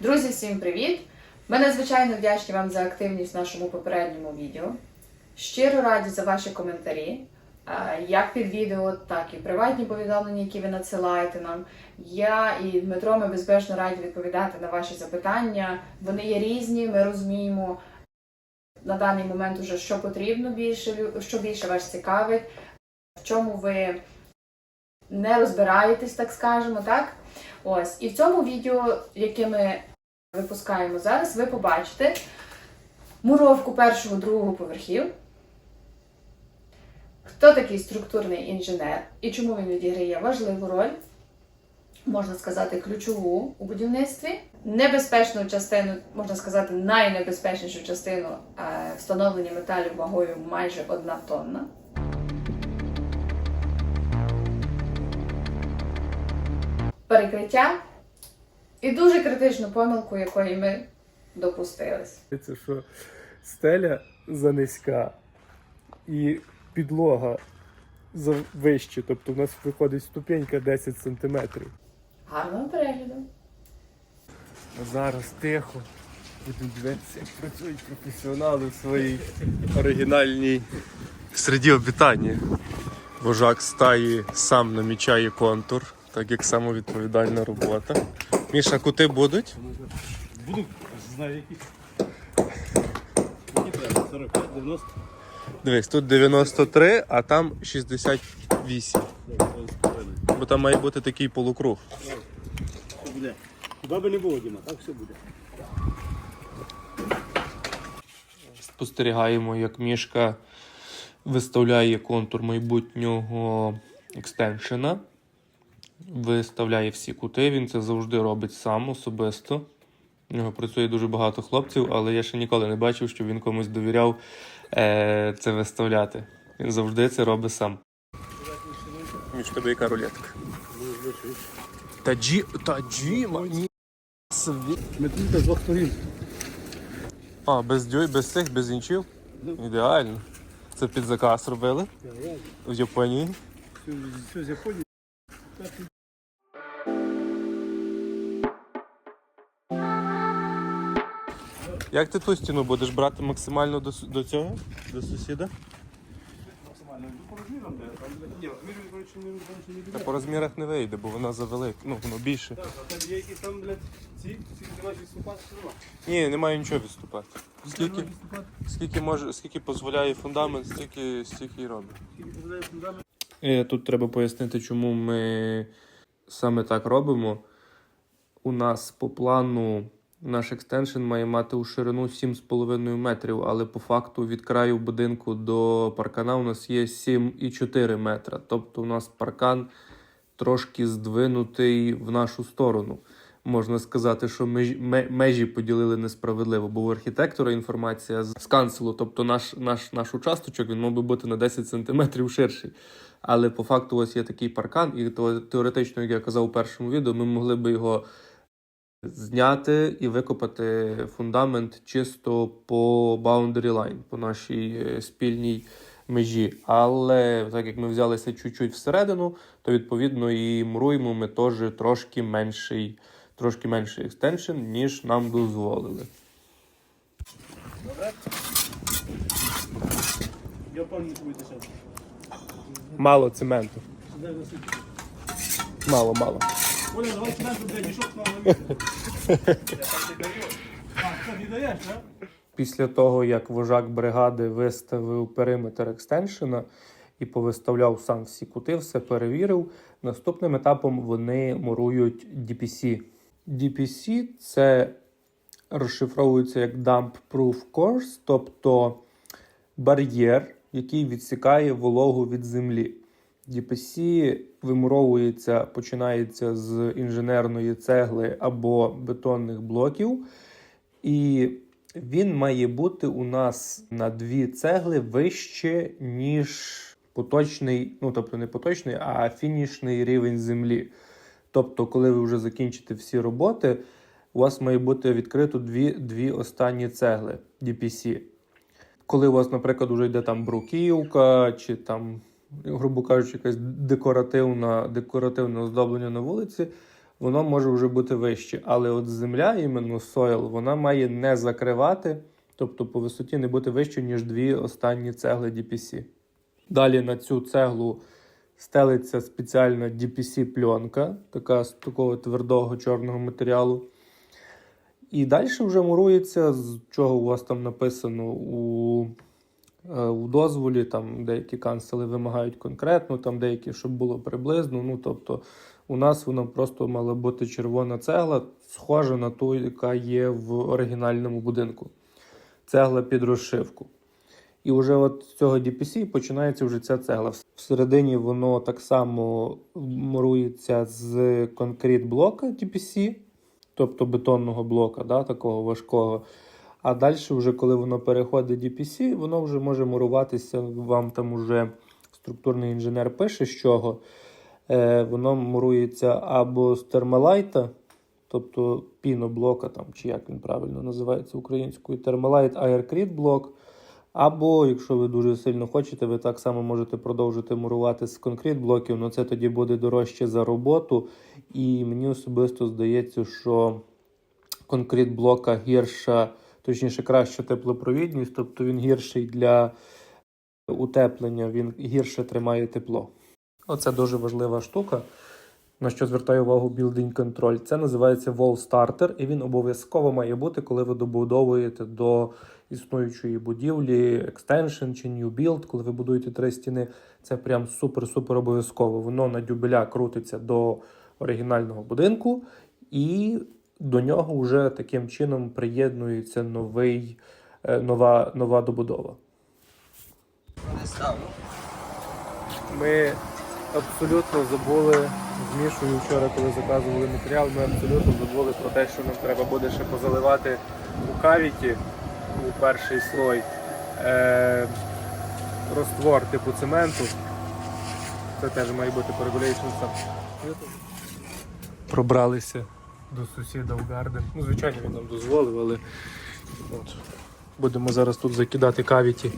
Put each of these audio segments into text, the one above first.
Друзі, всім привіт! Ми надзвичайно вдячні вам за активність в нашому попередньому відео. Щиро раді за ваші коментарі, як під відео, так і приватні повідомлення, які ви надсилаєте нам. Я і Дмитро ми безпечно раді відповідати на ваші запитання. Вони є різні, ми розуміємо на даний момент уже що потрібно більше, що більше вас цікавить, в чому ви не розбираєтесь, так скажемо, так? Ось, і в цьому відео, яке ми випускаємо зараз, ви побачите муровку першого другого поверхів. Хто такий структурний інженер і чому він відіграє важливу роль, можна сказати, ключову у будівництві. Небезпечну частину, можна сказати, найнебезпечнішу частину е, встановлення металів вагою майже одна тонна. Перекриття і дуже критичну помилку, якої ми допустились. Це що стеля занизька і підлога завище. Тобто в нас виходить ступенька 10 сантиметрів. Гарного перегляду! Зараз тихо. Будемо дивитися, як працюють професіонали в своїй оригінальній середі обітання. Вожак стаї сам намічає контур, так як самовідповідальна робота. Міша, кути будуть? Буду, знаю які. Які треба? 45, 90, Дивись, тут 93, а там 68. Бо там має бути такий полукруг. Все буде. Куди би не було, Діма, так все буде. Спостерігаємо, як мішка виставляє контур майбутнього екстеншена. Виставляє всі кути. Він це завжди робить сам особисто. У нього працює дуже багато хлопців, але я ще ніколи не бачив, щоб він комусь довіряв е, це виставляти. Він завжди це робить сам. Між тебе яка рулетка? Та джі. Та джіма. Ні. З двох сторін. А, без дюй, без цих, без інчів? Ідеально. Це під заказ робили в Японії. Все, все з Японії. Як ти ту стіну будеш брати максимально до, до цього? До сусіда? Максимально. По розмірам, де? Там, ні, розміри, коротше, не розміри, не Та по розмірах не вийде, бо вона завелика. Ну, воно більше. Так, а там є якісь там, блядь, ці, ці не відступати, все нема. Ні, немає нічого відступати. Скільки, скільки може, скільки дозволяє фундамент, стільки, стільки і робить. Скільки дозволяє фундамент? Е, Тут треба пояснити, чому ми саме так робимо. У нас по плану наш екстеншн має мати у ширину 7,5 метрів, але по факту від краю будинку до паркана у нас є 7,4 метра. Тобто у нас паркан трошки здвинутий в нашу сторону. Можна сказати, що межі, поділили несправедливо, бо у архітектора інформація з канцелу, тобто наш, наш, наш участочок, він мав би бути на 10 см ширший. Але по факту ось є такий паркан, і теоретично, як я казав у першому відео, ми могли би його зняти і викопати фундамент чисто по boundary line, по нашій е, спільній межі. Але так як ми взялися чуть-чуть всередину, то відповідно і муруємо ми теж трошки менший, трошки менший екстеншн, ніж нам дозволили. Я. Мало цементу. Мало, мало. Оля, давай сюди, блядь, мішок на. А, це не? Після того, як вожак бригади виставив периметр екстеншена і повиставляв сам всі кути, все перевірив. Наступним етапом вони мурують DPC. DPC це розшифровується як Dump Proof Course, тобто бар'єр, який відсікає вологу від землі. DPC вимуровується, починається з інженерної цегли або бетонних блоків. І він має бути у нас на дві цегли вище, ніж поточний, ну тобто не поточний, а фінішний рівень землі. Тобто, коли ви вже закінчите всі роботи, у вас має бути відкрито дві, дві останні цегли DPC. Коли у вас, наприклад, вже йде там бруківка, чи там, грубо кажучи, якась декоративна, декоративне оздоблення на вулиці, воно може вже бути вище. Але от земля, іменно сойл, вона має не закривати, тобто по висоті не бути вище, ніж дві останні цегли DPC. Далі на цю цеглу стелиться спеціальна DPC-пленка, така з такого твердого чорного матеріалу. І далі вже мурується, з чого у вас там написано у, у дозволі. Там деякі канцели вимагають конкретно, там деякі, щоб було приблизно. Ну, тобто, у нас воно просто мала бути червона цегла, схожа на ту, яка є в оригінальному будинку. Цегла під розшивку. І вже от з цього DPC починається вже ця цегла. Всередині воно так само мурується з конкрет блока DPC, тобто бетонного блока, да, такого важкого. А далі, вже коли воно переходить DPC, воно вже може муруватися. Вам там уже структурний інженер пише, з чого. Е, воно мурується або з термалайта, тобто піноблока, там, чи як він правильно називається українською, термалайт Aircrete блок. Або, якщо ви дуже сильно хочете, ви так само можете продовжити мурувати з конкрет блоків, але це тоді буде дорожче за роботу. І мені особисто здається, що конкрет блока гірша, точніше, краща теплопровідність, тобто він гірший для утеплення, він гірше тримає тепло. Оце дуже важлива штука. На що звертає увагу Building Control. Це називається Wall Starter, і він обов'язково має бути, коли ви добудовуєте до існуючої будівлі, екстеншн чи new build, коли ви будуєте три стіни. Це прям супер-супер обов'язково. Воно на дюбеля крутиться до оригінального будинку, і до нього вже таким чином приєднується новий, е, нова, нова добудова. Ми абсолютно забули, змішую вчора, коли заказували матеріал, ми абсолютно забули про те, що нам треба буде ще позаливати у кавіті у перший слой е, роствор типу цементу. Це теж має бути по regulations. Пробралися до сусіда в гарден. Ну, звичайно, він нам дозволив, але от, будемо зараз тут закидати кавіті.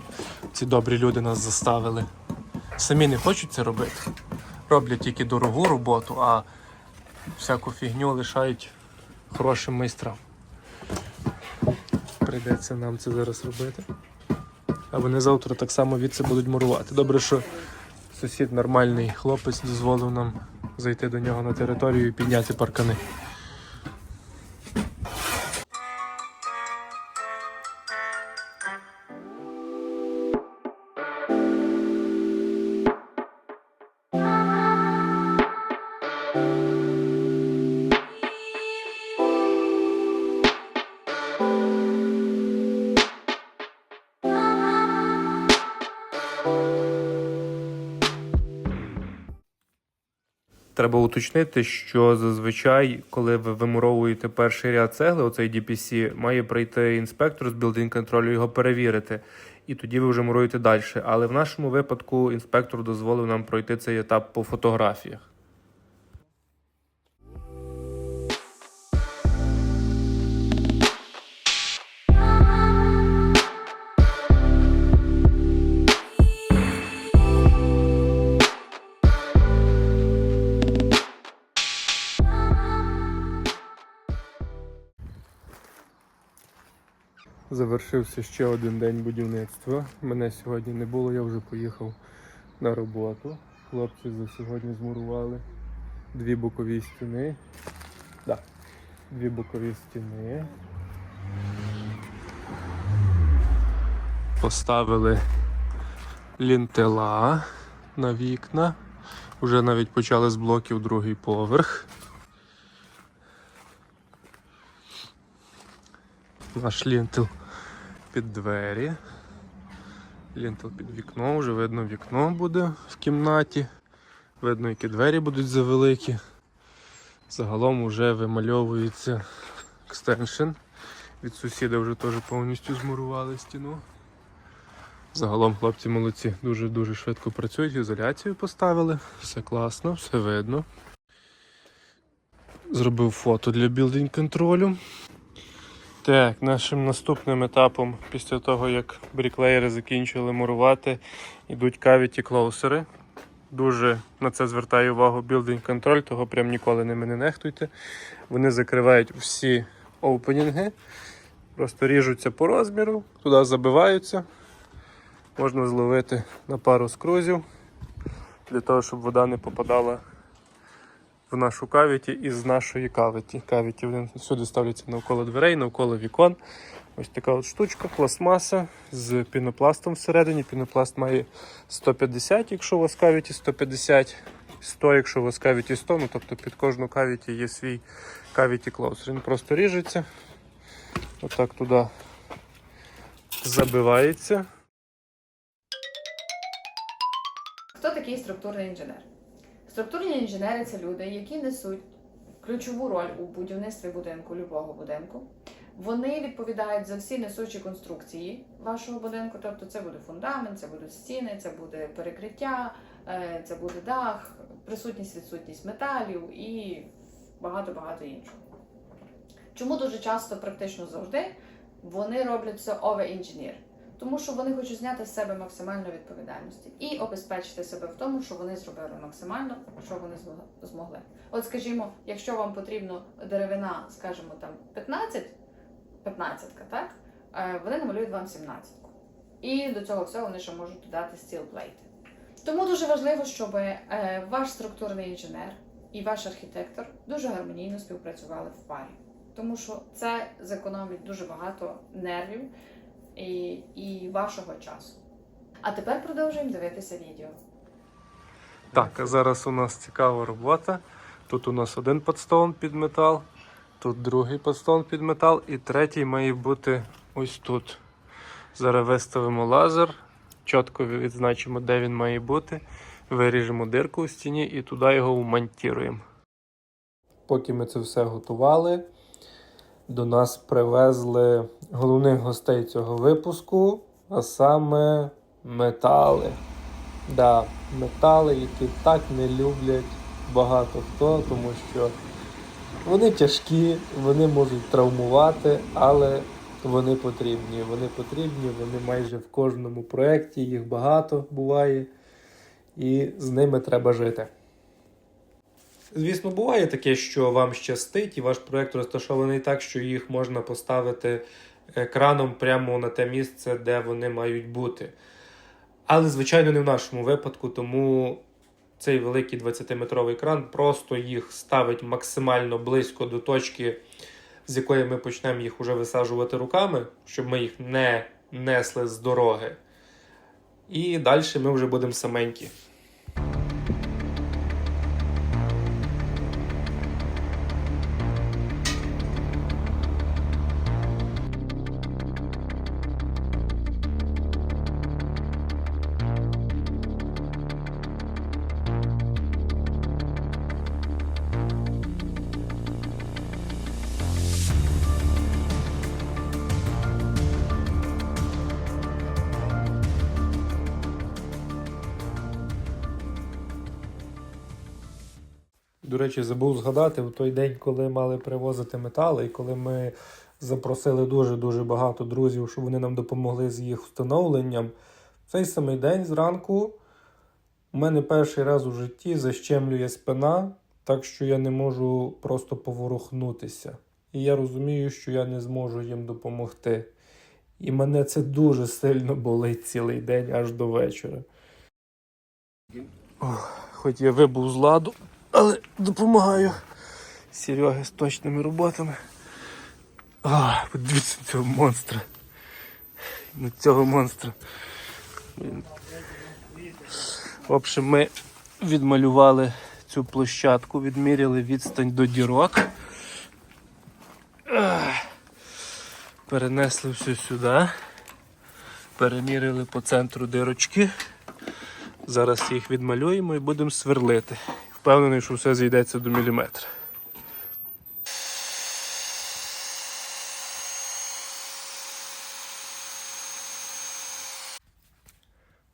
Ці добрі люди нас заставили. Самі не хочуть це робити. Роблять тільки дорогу роботу, а всяку фігню лишають хорошим майстрам. Прийдеться нам це зараз робити. А вони завтра так само від це будуть мурувати. Добре, що сусід нормальний хлопець дозволив нам зайти до нього на територію і підняти паркани. Уточнити, що зазвичай, коли ви вимуровуєте перший ряд цегли, оцей DPC, має прийти інспектор з білдин контролю його перевірити, і тоді ви вже муруєте далі. Але в нашому випадку інспектор дозволив нам пройти цей етап по фотографіях. Завершився ще один день будівництва. Мене сьогодні не було, я вже поїхав на роботу. Хлопці за сьогодні змурували дві бокові стіни. Да. Дві бокові стіни. Поставили лінтела на вікна. Вже навіть почали з блоків другий поверх. Наш лінтел під двері. Лінтел під вікно, вже видно вікно буде в кімнаті. Видно, які двері будуть завеликі. Загалом вже вимальовується екстеншн. Від сусіда вже теж повністю змурували стіну. Загалом хлопці молодці, дуже-дуже швидко працюють, ізоляцію поставили, все класно, все видно. Зробив фото для білдинг контролю. Так, нашим наступним етапом, після того, як бріклеєри закінчили мурувати, йдуть кавіті клоусери. дуже на це звертає увагу Building Control, того прям ніколи ними не нехтуйте. Вони закривають всі опенінги, просто ріжуться по розміру, туди забиваються. Можна зловити на пару скрузів для того, щоб вода не попадала в нашу кавіті із нашої кавіті. Кавіті всюди ставляться навколо дверей, навколо вікон. Ось така от штучка, пластмаса з пінопластом всередині. Пінопласт має 150, якщо у вас кавіті 150, 100, якщо у вас кавіті 100, ну тобто під кожну кавіті є свій кавіті клоусер. Він просто ріжеться, отак туди забивається. Хто такий структурний інженер? Структурні інженери це люди, які несуть ключову роль у будівництві будинку, любого будинку. Вони відповідають за всі несучі конструкції вашого будинку. Тобто це буде фундамент, це будуть стіни, це буде перекриття, е, це буде дах, присутність, відсутність металів і багато-багато іншого. Чому дуже часто, практично завжди, вони роблять це овер-інженір? Тому що вони хочуть зняти з себе максимальну відповідальності і обезпечити себе в тому, що вони зробили максимально, що вони змогли. От, скажімо, якщо вам потрібно деревина, скажімо, там 15, 15 так? Е, Вони намалюють вам 17. І до цього всього вони ще можуть додати стіл плейти. Тому дуже важливо, щоб е, ваш структурний інженер і ваш архітектор дуже гармонійно співпрацювали в парі. Тому що це зекономить дуже багато нервів і, і вашого часу. А тепер продовжуємо дивитися відео. Так, а зараз у нас цікава робота. Тут у нас один подстон під метал, тут другий подстон під метал, і третій має бути ось тут. Зараз виставимо лазер, чітко відзначимо, де він має бути. Виріжемо дирку у стіні і туди його вмонтуємо. Поки ми це все готували, до нас привезли головних гостей цього випуску, а саме метали. Да, метали, які так не люблять багато хто, тому що вони тяжкі, вони можуть травмувати, але вони потрібні. Вони потрібні, вони майже в кожному проєкті, їх багато буває, і з ними треба жити. Звісно, буває таке, що вам щастить, і ваш проєкт розташований так, що їх можна поставити екраном прямо на те місце, де вони мають бути. Але, звичайно, не в нашому випадку, тому цей великий 20-метровий кран просто їх ставить максимально близько до точки, з якої ми почнемо їх уже висаджувати руками, щоб ми їх не несли з дороги. І далі ми вже будемо саменькі. Речі, забув згадати в той день, коли мали привозити метали, і коли ми запросили дуже-дуже багато друзів, щоб вони нам допомогли з їх встановленням. В цей самий день зранку у мене перший раз у житті защемлює спина, так що я не можу просто поворухнутися. І я розумію, що я не зможу їм допомогти. І мене це дуже сильно болить цілий день аж до вечора. Хоч я вибув з ладу, але допомагаю Сереги з точними роботами. А, подивіться на цього монстра. На цього монстра. В общем, ми відмалювали цю площадку, відміряли відстань до дірок. Перенесли все сюди. Переміряли по центру дирочки. Зараз їх відмалюємо і будемо сверлити. Впевнений, що все зійдеться до міліметра.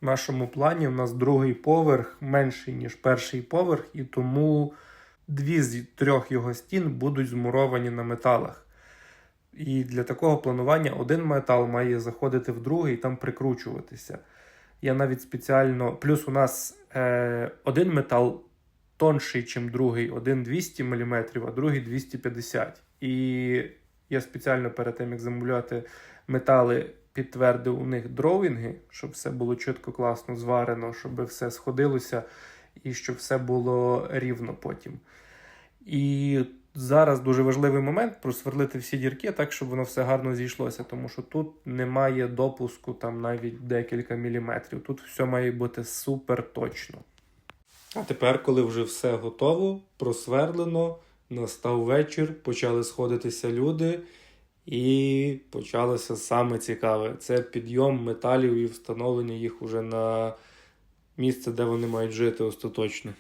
В нашому плані у нас другий поверх менший, ніж перший поверх, і тому дві з трьох його стін будуть змуровані на металах. І для такого планування один метал має заходити в другий і там прикручуватися. Я навіть спеціально. Плюс у нас е, один метал тонший, ніж другий, один 200 мм, а другий 250 І я спеціально перед тим, як замовляти метали, підтвердив у них дровінги, щоб все було чітко, класно зварено, щоб все сходилося і щоб все було рівно потім. І зараз дуже важливий момент просверлити всі дірки так, щоб воно все гарно зійшлося, тому що тут немає допуску там навіть декілька міліметрів. Тут все має бути супер точно. А тепер, коли вже все готово, просверлено, настав вечір, почали сходитися люди, і почалося саме цікаве: це підйом металів і встановлення їх уже на місце, де вони мають жити остаточно.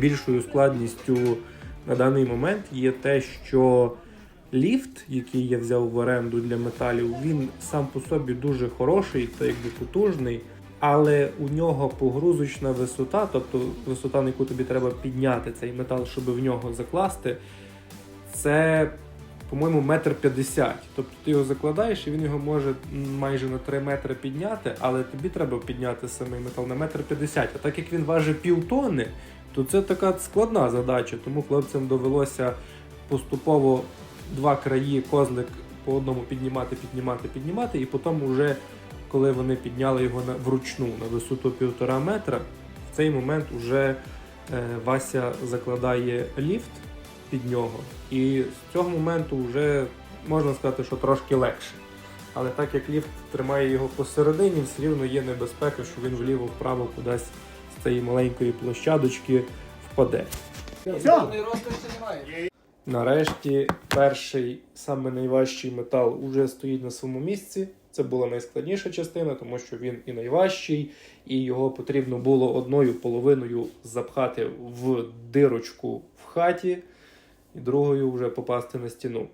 Найбільшою складністю на даний момент є те, що ліфт, який я взяв в оренду для металів, він сам по собі дуже хороший та якби потужний, але у нього погрузочна висота, тобто висота, на яку тобі треба підняти цей метал, щоб в нього закласти, це, по-моєму, метр п'ятдесят. Тобто ти його закладаєш, і він його може майже на 3 метри підняти, але тобі треба підняти самий метал на метр п'ятдесят. А так як він важить півтонни, то це така складна задача, тому хлопцям довелося поступово два краї козлик по одному піднімати, піднімати, піднімати, і потім, уже, коли вони підняли його вручну на висоту півтора метра, в цей момент вже е, Вася закладає ліфт під нього, і з цього моменту вже можна сказати, що трошки легше. Але так як ліфт тримає його посередині, все рівно є небезпека, що він вліво-вправо кудись з цієї маленької площадочки впаде. Все. Нарешті перший, саме найважчий метал уже стоїть на своєму місці. Це була найскладніша частина, тому що він і найважчий, і його потрібно було одною половиною запхати в дирочку в хаті, і другою вже попасти на стіну.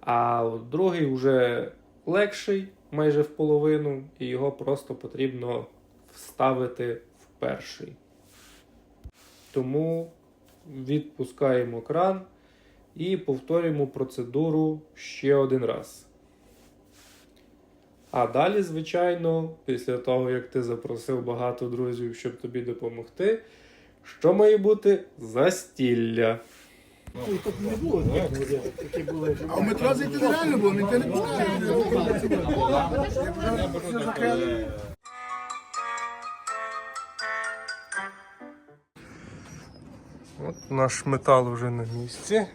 А другий вже легший, майже в половину, і його просто потрібно вставити перший. Тому відпускаємо кран і повторюємо процедуру ще один раз. А далі, звичайно, після того, як ти запросив багато друзів, щоб тобі допомогти, що має бути застілля. Не було. А в метро зайти нереально було, ніхто не пускає. От наш метал вже на місці.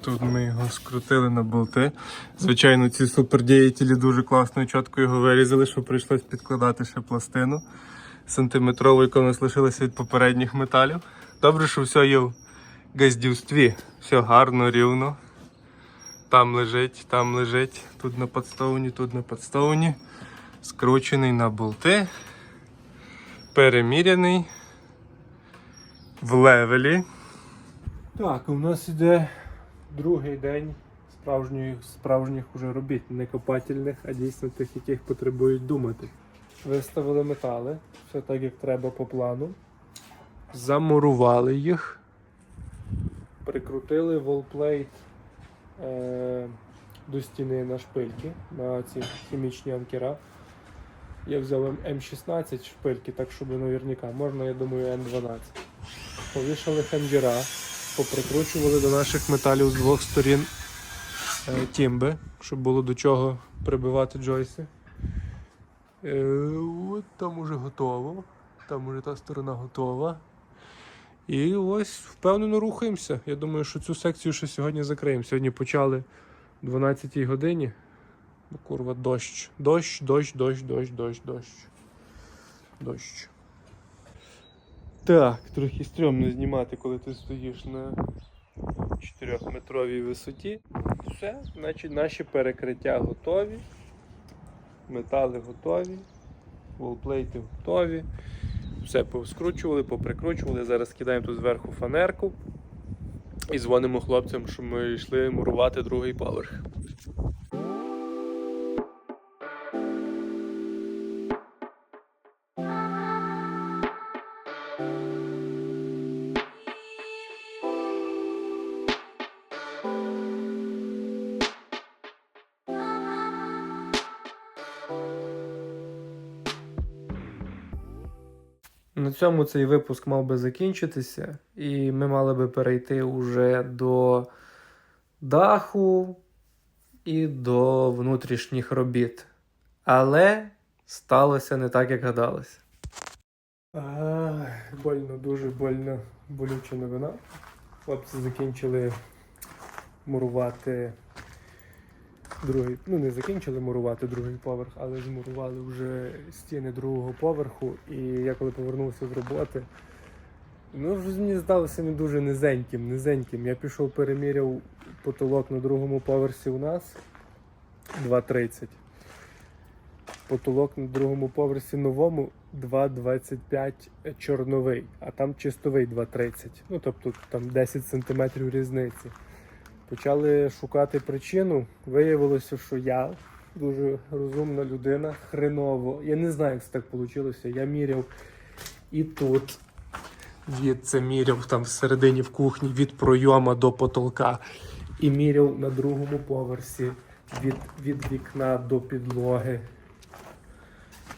Тут ми його скрутили на болти. Звичайно, ці супердіятелі дуже класно і чітко його вирізали, що прийшлось підкладати ще пластину сантиметрову, яка у лишилася від попередніх металів. Добре, що все є в газдівстві. Все гарно, рівно. Там лежить, там лежить, тут на подстовні, тут на подстовні. Скручений на болти переміряний в левелі. Так, у нас іде другий день справжніх, справжніх уже робіт, не копательних, а дійсно тих, яких потребують думати. Виставили метали, все так як треба по плану. Замурували їх, прикрутили волплейт е, до стіни на шпильки, на ці хімічні анкера. Я взяв М16 шпильки, так щоб наверняка. Можна, я думаю, М12. Повішали ханджера, поприкручували до наших металів з двох сторін е, тімби, щоб було до чого прибивати джойси. Е, от там уже готово. Там уже та сторона готова. І ось впевнено рухаємося. Я думаю, що цю секцію ще сьогодні закриємо. Сьогодні почали о 12 годині. Ну, Курва, дощ. Дощ, дощ, дощ, дощ, дощ, дощ. Дощ. Так, трохи стрьомно знімати, коли ти стоїш на 4-метровій висоті. Все, значить наші перекриття готові. Метали готові, волплейти готові. Все повскручували, поприкручували. Зараз кидаємо тут зверху фанерку і дзвонимо хлопцям, що ми йшли мурувати другий поверх. Цьому цей випуск мав би закінчитися, і ми мали би перейти уже до даху і до внутрішніх робіт. Але сталося не так, як гадалося. Больно, дуже больно, болюча новина. Хлопці закінчили мурувати другий. Ну, не закінчили мурувати другий поверх, але змурували вже стіни другого поверху. І я коли повернувся з роботи, ну мені здалося він дуже низеньким, низеньким. Я пішов, переміряв потолок на другому поверсі у нас 2,30. Потолок на другому поверсі новому 2,25 чорновий, а там чистовий 2,30. Ну тобто там 10 см різниці. Почали шукати причину. Виявилося, що я дуже розумна людина, хреново. Я не знаю, як це так вийшло. Я міряв і тут. Від це міряв там всередині в кухні від пройома до потолка. І міряв на другому поверсі від, від вікна до підлоги.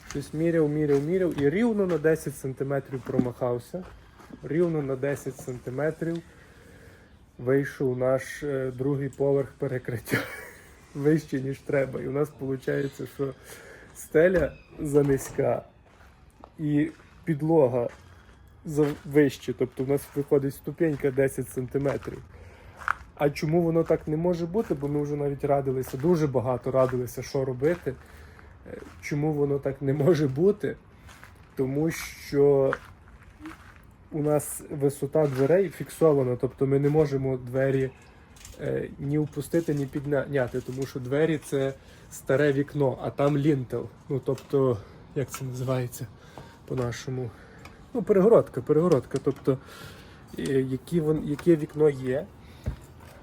Щось міряв, міряв, міряв і рівно на 10 см промахався. Рівно на 10 см вийшов наш е, другий поверх перекриття вище, ніж треба. І у нас виходить, що стеля занизька і підлога вище. Тобто у нас виходить ступенька 10 см. А чому воно так не може бути? Бо ми вже навіть радилися, дуже багато радилися, що робити. Е, Чому воно так не може бути? Тому що у нас висота дверей фіксована, тобто ми не можемо двері е, ні впустити, ні підняти, тому що двері це старе вікно, а там лінтел. Ну тобто, як це називається по-нашому? Ну, перегородка, перегородка. Тобто, е, які вон, яке вікно є,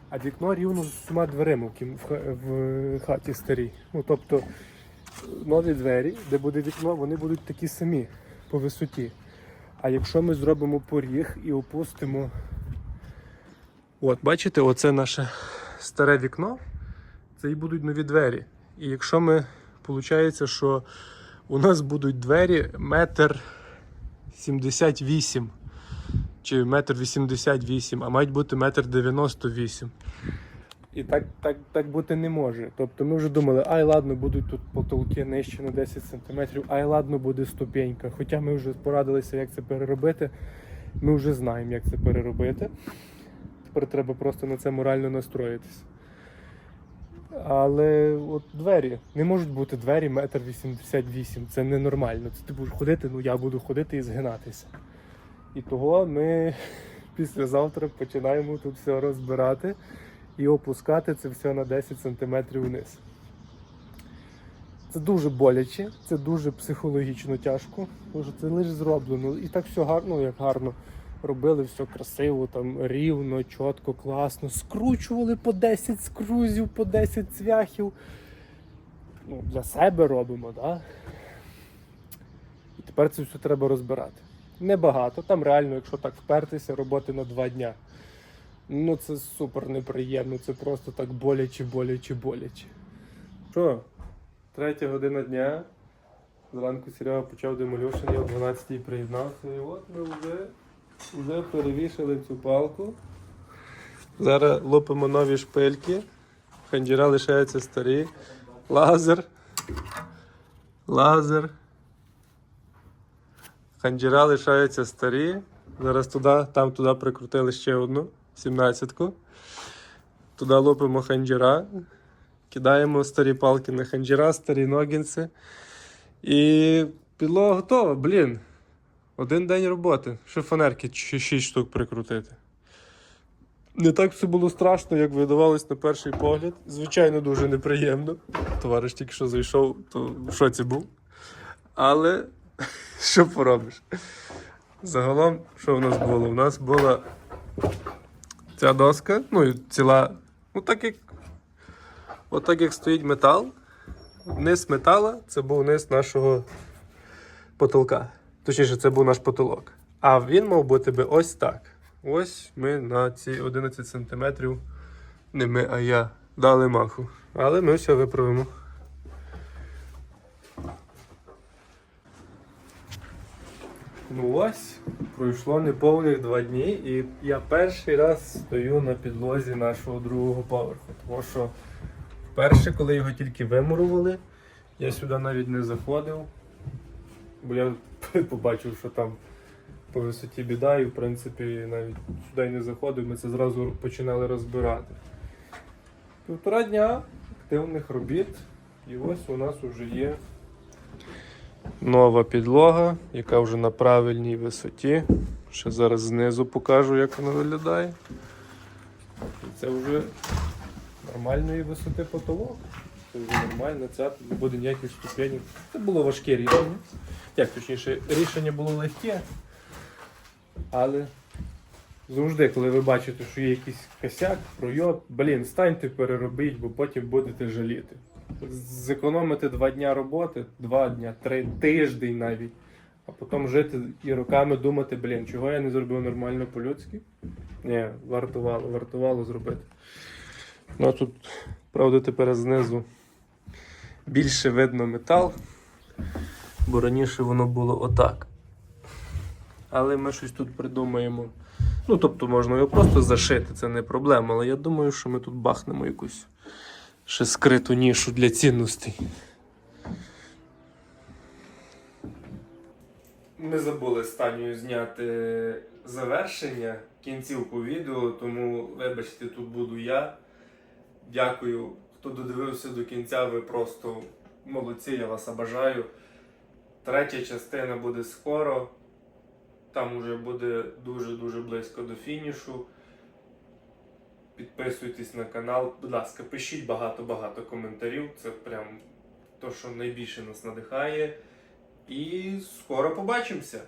а вікно рівно з усіма дверима в, в, в хаті старій. Ну, тобто, нові двері, де буде вікно, вони будуть такі самі по висоті. А якщо ми зробимо поріг і опустимо. От, бачите, оце наше старе вікно. Це і будуть нові двері. І якщо ми, виходить, що у нас будуть двері метр 78 чи метр 88, а мають бути метр 98. І так, так, так бути не може. Тобто ми вже думали, ай ладно, будуть тут потолки нижче на 10 см, ай ладно, буде ступенька. Хоча ми вже порадилися, як це переробити. Ми вже знаємо, як це переробити. Тепер треба просто на це морально настроїтися. Але от двері. Не можуть бути двері метр 88. Це ненормально. Це ти будеш ходити, ну я буду ходити і згинатися. І того ми післязавтра починаємо тут все розбирати і опускати це все на 10 см вниз. Це дуже боляче, це дуже психологічно тяжко, тому що це лише зроблено. І так все гарно, як гарно робили, все красиво, там рівно, чітко, класно. Скручували по 10 скрузів, по 10 цвяхів. Ну, для себе робимо? Да? І тепер це все треба розбирати. Небагато, там реально, якщо так впертися, роботи на два дня. Ну це супер неприємно, це просто так боляче, боляче, боляче. Що? Третя година дня. Зранку Серега почав демолюшн, я о 12-й приєднався. І от ми вже, вже перевішали цю палку. Зараз лупимо нові шпильки. Ханджіра лишаються старі. Лазер. Лазер. Ханджіра лишаються старі. Зараз туди, там туди прикрутили ще одну 17-ку. Туди лупимо ханджіра. Кидаємо старі палки на ханджіра, старі ногінці. І підлога готова, блін. Один день роботи. Ще фанерки 6 штук прикрутити. Не так все було страшно, як видавалось на перший погляд. Звичайно, дуже неприємно. Товариш тільки що зайшов, то в шоці був. Але що поробиш? Загалом, що в нас було? У нас була ця доска, ну і ціла, ну як Отак як стоїть метал, низ метала це був низ нашого потолка. Точніше, це був наш потолок. А він мав бути би ось так. Ось ми на ці 11 см, не ми, а я, дали маху. Але ми все виправимо. Ну ось, пройшло неповних два дні, і я перший раз стою на підлозі нашого другого поверху. Тому що вперше, коли його тільки вимурували, я сюди навіть не заходив, бо я побачив, що там по висоті біда, і в принципі навіть сюди не заходив, ми це зразу починали розбирати. Півтора дня активних робіт, і ось у нас вже є нова підлога, яка вже на правильній висоті. Ще зараз знизу покажу, як вона виглядає. І це вже нормальної висоти потолок. Це вже нормально, це не буде ніяких ступенів. Це було важке рішення. Як точніше, рішення було легке. Але завжди, коли ви бачите, що є якийсь косяк, пройоб, блін, станьте переробіть, бо потім будете жаліти. Зекономити два дня роботи, два дня, три тиждень навіть, а потім жити і роками думати, блін, чого я не зробив нормально по-людськи? Ні, вартувало, вартувало зробити. Ну а тут, правда, тепер знизу більше видно метал, бо раніше воно було отак. Але ми щось тут придумаємо. Ну, тобто можна його просто зашити, це не проблема. Але я думаю, що ми тут бахнемо якусь ще скриту нішу для цінностей. Ми забули з зняти завершення, кінцівку відео, тому вибачте, тут буду я. Дякую, хто додивився до кінця. Ви просто молодці, я вас обажаю. Третя частина буде скоро. Там уже буде дуже-дуже близько до фінішу. Підписуйтесь на канал. Будь ласка, пишіть багато-багато коментарів. Це прям то, що найбільше нас надихає. І скоро побачимося.